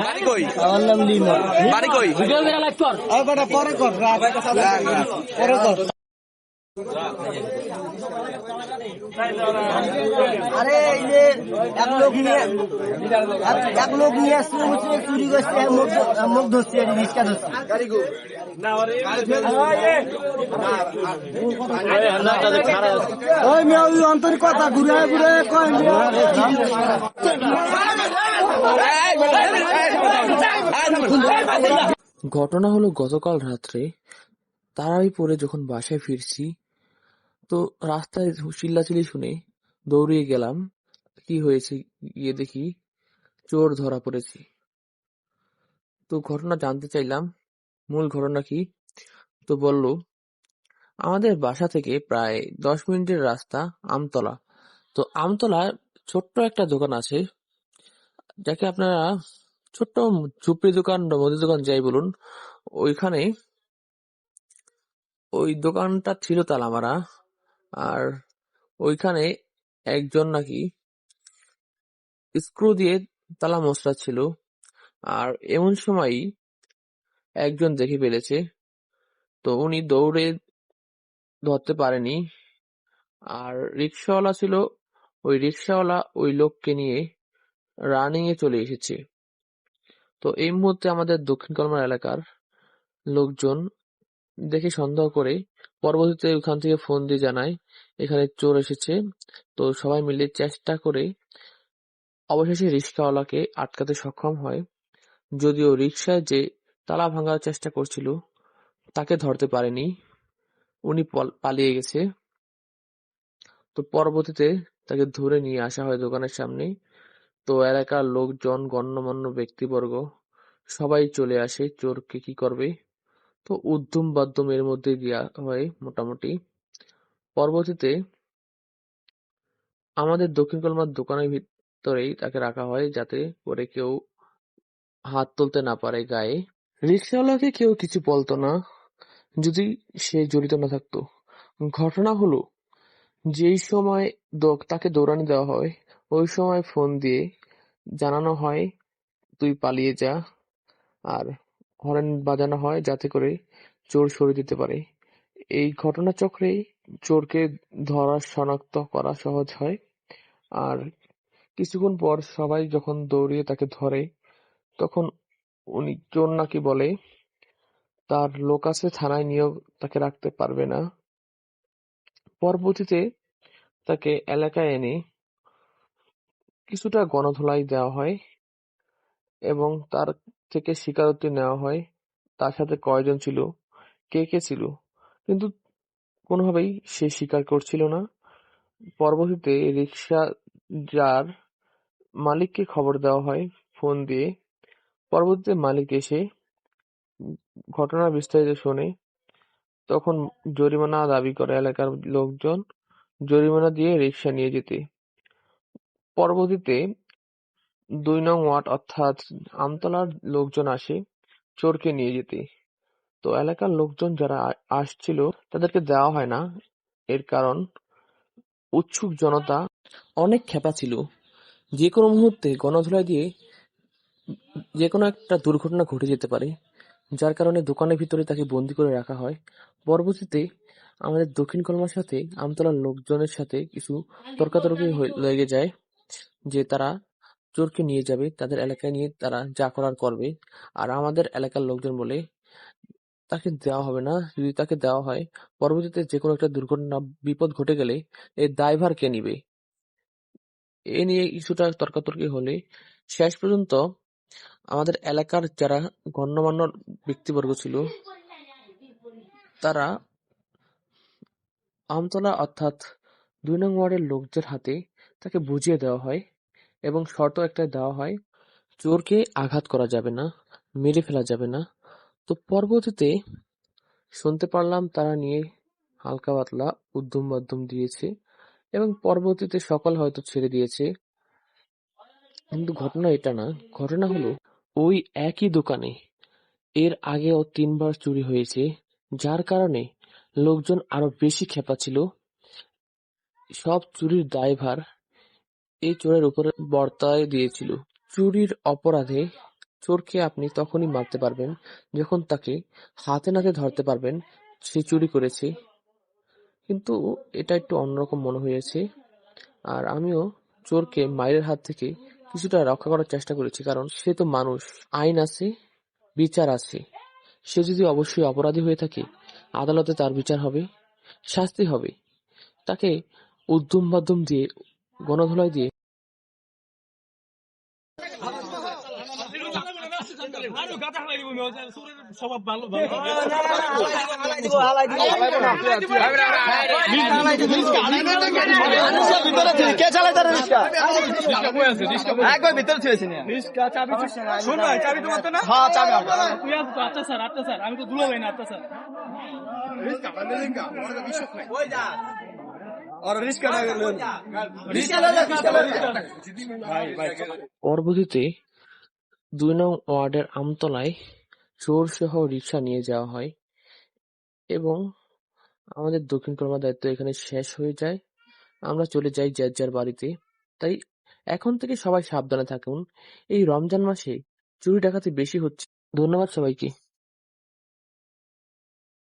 বাড়ি কই? আমার নাম লিমন বাড়ি কই? আর বেটা পরে কর। পরে কর। আরে এই যে এক লোক নিয়ে এক- লোক নিয়ে আসছে হচ্ছে চুরি করছে মুখ মুখ ধরছে রিক্সা ধরছে। ওই মেয়ে ওই অন্তর কথা ঘুরে ঘুরে কয় ঘটনা হলো গতকাল রাত্রে। তারাই পরে যখন বাসায় ফিরছি তো রাস্তায় চিল্লাচিল্লি শুনে দৌড়িয়ে গেলাম। কি হয়েছে গিয়ে দেখি চোর ধরা পড়েছি। তো ঘটনা জানতে চাইলাম। মূল ঘটনা কি? তো বলল, আমাদের বাসা থেকে প্রায় দশ মিনিটের রাস্তা আমতলা। তো আমতলায় ছোট্ট একটা দোকান আছে। যাকে আপনারা ছোট্ট ঝুপড়ি দোকান বা মুদি দোকান যাই বলুন, ওইখানে ওই দোকানটা ছিল তালা মারা। আর ওইখানে একজন নাকি স্ক্রু দিয়ে তালা মশলা ছিল আর এমন সময়ই একজন দেখে ফেলেছে। তো উনি দৌড়ে ধরতে পারেনি। আর রিক্সাওয়ালা ছিল, ওই রিক্সাওয়ালা ওই লোককে নিয়ে রানিং এ চলে এসেছে। তো এই মুহূর্তে আমাদের দক্ষিণ কলমার এলাকার লোকজন দেখে সন্দেহ করে পরবর্তীতে ওখান থেকে ফোন দিয়ে জানায় এখানে চোর এসেছে। তো সবাই মিলে চেষ্টা করে অবশেষে রিক্সাওয়ালাকে আটকাতে সক্ষম হয়। যদিও রিক্সায় যে তালা ভাঙার চেষ্টা করছিল, তাকে ধরতে পারেনি। উনি পল- পালিয়ে গেছে। তো পরবর্তীতে তাকে ধরে নিয়ে আসা হয় দোকানের সামনে। তো এলাকার লোকজন গণ্যমান্য ব্যক্তিবর্গ সবাই চলে আসে, চোরকে কি করবে? তো উদ্যম বাদ্যম এর মধ্যে দেওয়া হয় মোটামুটি। পরবর্তীতে আমাদের দক্ষিণ কলমার দোকানের ভিতরেই তাকে রাখা হয় যাতে করে কেউ হাত তুলতে না পারে গায়ে। রিক্সাওয়ালাকে কেউ কিছু বলতো না, যদি সে জড়িত না থাকতো। ঘটনা হলো, যেই সময় দো- তাকে দৌড়ানি দেওয়া হয়, ওই সময় ফোন দিয়ে জানানো হয়, তুই পালিয়ে যা। আর হরেন বাজানো হয় যাতে করে চোর সরে দিতে পারে। এই ঘটনাচক্রেই চোরকে ধরা শনাক্ত করা সহজ হয়। আর কিছুক্ষণ পর সবাই যখন দৌড়িয়ে তাকে ধরে, তখন উনি চোর নাকি বলে, তার লোক আছে, থানায় নিয়েও তাকে রাখতে পারবে না। পরবর্তীতে তাকে এলাকায় এনে কিছুটা গণধোলাই দেওয়া হয় এবং তার থেকে স্বীকারোক্তি নেওয়া হয়, তার সাথে কয়জন ছিল, কে কে ছিল, কিন্তু কোনোভাবেই সে স্বীকার করছিল না। পরবর্তীতে রিক্সা যার মালিককে খবর দেওয়া হয়, ফোন দিয়ে, পরবর্তীতে মালিক এসে ঘটনার বিস্তারিত শোনে। তখন জরিমানা দাবি করে এলাকার লোকজন জরিমানা দিয়ে রিক্সা নিয়ে যেতে। পরবর্তীতে দুই নং ওয়ার্ড, অর্থাৎ আমতলার লোকজন আসে চোরকে নিয়ে যেতে। তো এলাকার লোকজন যারা আসছিল, তাদেরকে দেওয়া হয় না। এর কারণ, উৎসুক জনতা অনেক খেপা ছিল। যে কোনো মুহূর্তে গণধোলাই দিয়ে যে কোনো একটা দুর্ঘটনা ঘটে যেতে পারে, যার কারণে দোকানের ভিতরে তাকে বন্দি করে রাখা হয়। পরবর্তীতে আমাদের দক্ষিণ কলমার সাথে আমতলার লোকজনের সাথে কিছু তর্কাতর্কি লেগে যায়, যে তারা চোরকে নিয়ে যাবে, তাদের এলাকায় নিয়ে তারা যা করার করবে। আর আমাদের এলাকার লোকজন বলে, তাকে দেওয়া হবে না। যদি তাকে দেওয়া হয়, পরবর্তীতে যে কোনো একটা দুর্ঘটনা বিপদ ঘটে গেলে এর দায়ভার কে নিবে? এ নিয়ে কিছুটা তর্কাতর্কি হলে শেষ পর্যন্ত আমাদের এলাকার যারা গণ্যমান্য ব্যক্তিবর্গ ছিল, তারা আমতলা অর্থাৎ দুই নং ওয়ার্ডের লোকদের হাতে তাকে বুঝিয়ে দেওয়া হয়। এবং শর্ত একটা দেওয়া হয়, চোরকে আঘাত করা যাবে না, মেরে ফেলা যাবে না। তো পরবর্তীতে শুনতে পারলাম তারা নিয়ে হালকা পাতলা উদ্যম মাধ্যম দিয়েছে এবং পরবর্তীতে সকল হয়তো ছেড়ে দিয়েছে। কিন্তু ঘটনা এটা না, ঘটনা হলো ওই একই দোকানে এর আগেও তিনবার চুরি হয়েছে, যার কারণে লোকজন আরও বেশি খেপা ছিল। সব চুরির দায়ভার এই চোরের উপরে বর্তায় দিয়েছিল। চুরির অপরাধে চোরকে আপনি তখনই মারতে পারবেন যখন তাকে হাতে নাতে ধরতে পারবেন, সে চুরি করেছে। কিন্তু এটা একটু অন্যরকম মনে হয়েছে। আর আমিও চোরকে মায়ের হাত থেকে কিছুটা রক্ষা করার চেষ্টা করেছি, কারণ সে তো মানুষ, আইন আছে, বিচার আছে। সে যদি অবশ্যই অপরাধী হয়ে থাকে, আদালতে তার বিচার হবে, শাস্তি হবে। তাকে উদ্যম মাধ্যম দিয়ে, গণধোলাই দিয়ে স্বভাব ভালো ভালো কে চালায় তার রিক্সা একবার ভিতরে ছেড়েছি চাবি তোমার তো না হ্যাঁ চাবি তুই আছো তো আচ্ছা স্যার আচ্ছা স্যার আমি তো দুলো ভাই না আচ্ছা স্যার পরবর্তীতে দুই নং ওয়ার্ডের আমতলায় চোরসহ রিকশা নিয়ে যাওয়া হয় এবং আমাদের দক্ষিণ কর্মা দায়িত্ব এখানে শেষ হয়ে যায়। আমরা চলে যাই যার যার বাড়িতে। তাই এখন থেকে সবাই সাবধানে থাকুন। এই রমজান মাসে চুরি ডাকাতি বেশি হচ্ছে। ধন্যবাদ সবাইকে।